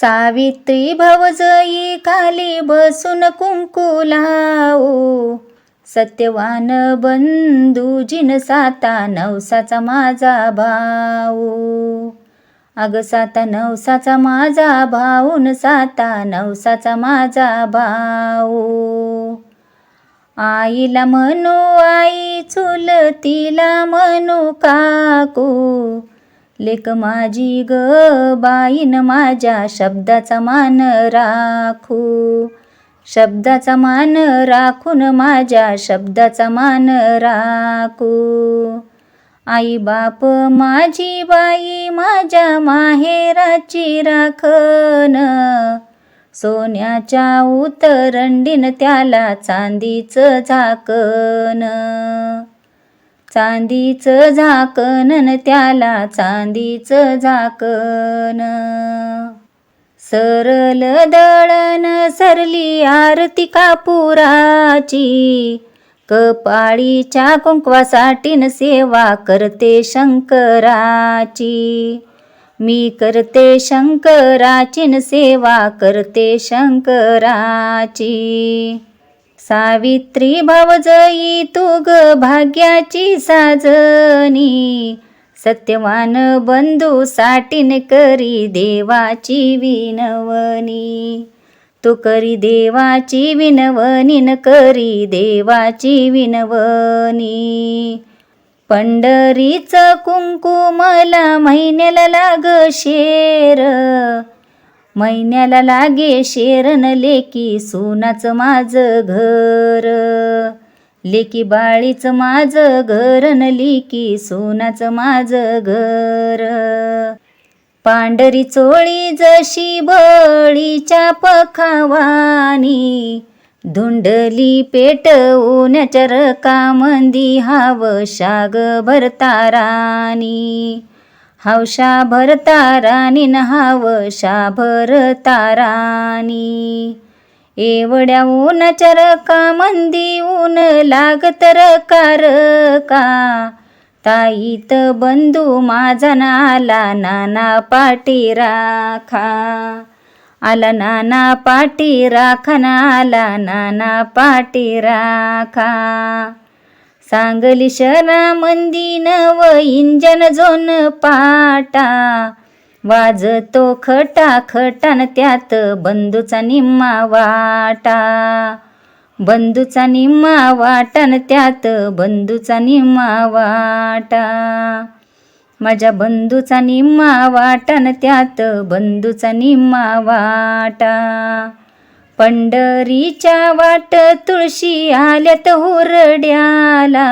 सावित्री भवजयी खाली बसून कुंकू लावू. सत्यवान बंधू जिन साता नवसाचा माझा भाऊ. अग साता नवसाचा माझा भाऊन साता नवसाचा माझा भाऊ. आईला म्हणू आई चुलतीला म्हणू काकू. लेक माझी ग बाईन माझ्या शब्दाचा मान राखू. शब्दाचा मान राखून माझ्या शब्दाचा मान राखू. आई बाप माझी बाई माझ्या माहेराची राखन सोन्याच्या उतरंडीन त्याला चांदीचं झाकण. चांदीचं झाकण न त्याला चांदीचं झाकण. सरल दळण सरली आरती कापुराची कपाळीच्या कुंकवासाठीन सेवा करते शंकराची. मी करते शंकराचीन सेवा करते शंकराची. सावित्री भावजयी तू ग भाग्याची साजनी. सत्यवान बंधू साठीन करी देवाची विनवणी तू करी देवाची विनवणीन करी देवाची विनवणी पंढरीचं कुंकू मला महिन्याला लाग शेर. महिन्याला लागे शेरन लेकी सोनाचं माझं घर. लेकी बाळीचं माझं घर न लेकी सोनाचं माझं घर. पांढरी चोळी जशी बळीच्या पखावानी धुंडली पेटवण्याच्या रकामंदी हाव शाग भरतारानी हावशा भरतारानी न हावशा भरतारानी एवढ्या ऊन चरका मंदी ऊन लागत रकार का? ताईत बंधू माझा नाला नाना पाटी राखा. आला नाना पाटी राखा ना आला नाना पाटी राखा. सांगली शरा मंदी नव इंजन झोन पाटा. वाजतो खटा खटान त्यात बंधूचा निम्मा वाटा. बंधूचा निम्मा वाटान त्यात बंधूचा निम्मा वाटा. माझ्या बंधूचा निम्मा वाटान त्यात बंधूचा निम्मा वाटा. पंढरीच्या वाट तुळशी आल्यात हुरड्याला.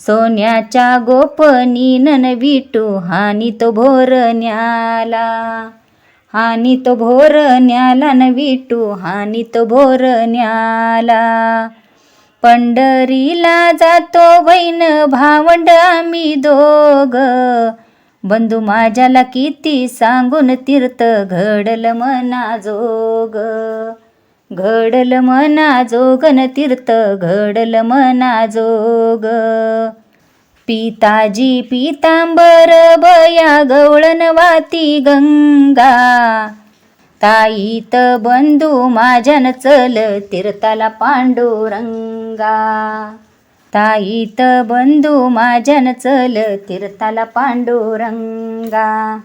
सोन्याच्या गोपनी नन विटू हानी तो भोरण्याला. हानी तो भोरण्याला न विटू हानी तो भोरण्याला. पंढरीला जातो बहीण भावंड आम्ही दोग बंधू माझ्याला किती सांगून तीर्थ घडल मना जोग घडल मना जोगन तीर्थ घडल मना जोग. पिताजी पितांबर बया गवळण वाती गंगा. ताईत बंधू माझ्यान चल तीर्थाला पांडुरंगा. ताईत बंधू माझ्यान चल तीर्थाला पांडुरंगा.